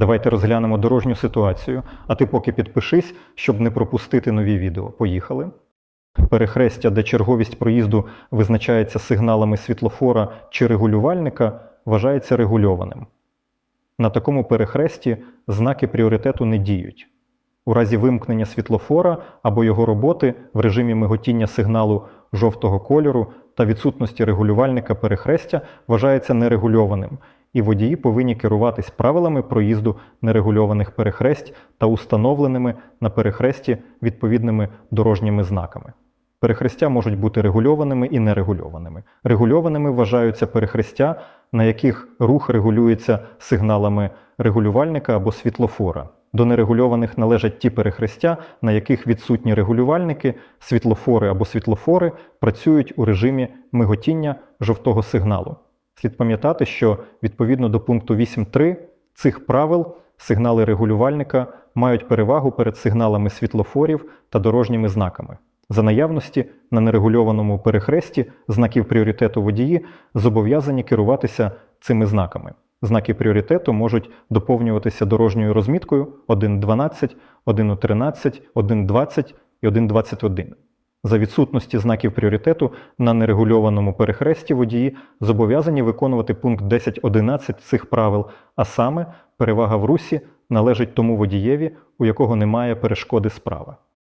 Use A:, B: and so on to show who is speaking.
A: Давайте розглянемо дорожню ситуацію, а ти поки підпишись, щоб не пропустити нові відео. Поїхали. Перехрестя, де черговість проїзду визначається сигналами світлофора чи регулювальника, вважається регульованим. На такому перехресті знаки пріоритету не діють. У разі вимкнення світлофора або його роботи в режимі миготіння сигналу жовтого кольору та відсутності регулювальника перехрестя вважається нерегульованим, і водії повинні керуватись правилами проїзду нерегульованих перехресть та установленими на перехресті відповідними дорожніми знаками. Перехрестя можуть бути регульованими і нерегульованими. Регульованими вважаються перехрестя, на яких рух регулюється сигналами регулювальника або світлофора. До нерегульованих належать ті перехрестя, на яких відсутні регулювальники, світлофори або світлофори працюють у режимі миготіння жовтого сигналу. Слід пам'ятати, що відповідно до пункту 8.3 цих правил сигнали регулювальника мають перевагу перед сигналами світлофорів та дорожніми знаками. За наявності на нерегульованому перехресті знаків пріоритету водії зобов'язані керуватися цими знаками. Знаки пріоритету можуть доповнюватися дорожньою розміткою 1.12, 1.13, 1.20 і 1.21. За відсутності знаків пріоритету на нерегульованому перехресті водії зобов'язані виконувати пункт 10.11 цих правил, а саме перевага в русі належить тому водієві, у якого немає перешкоди справа.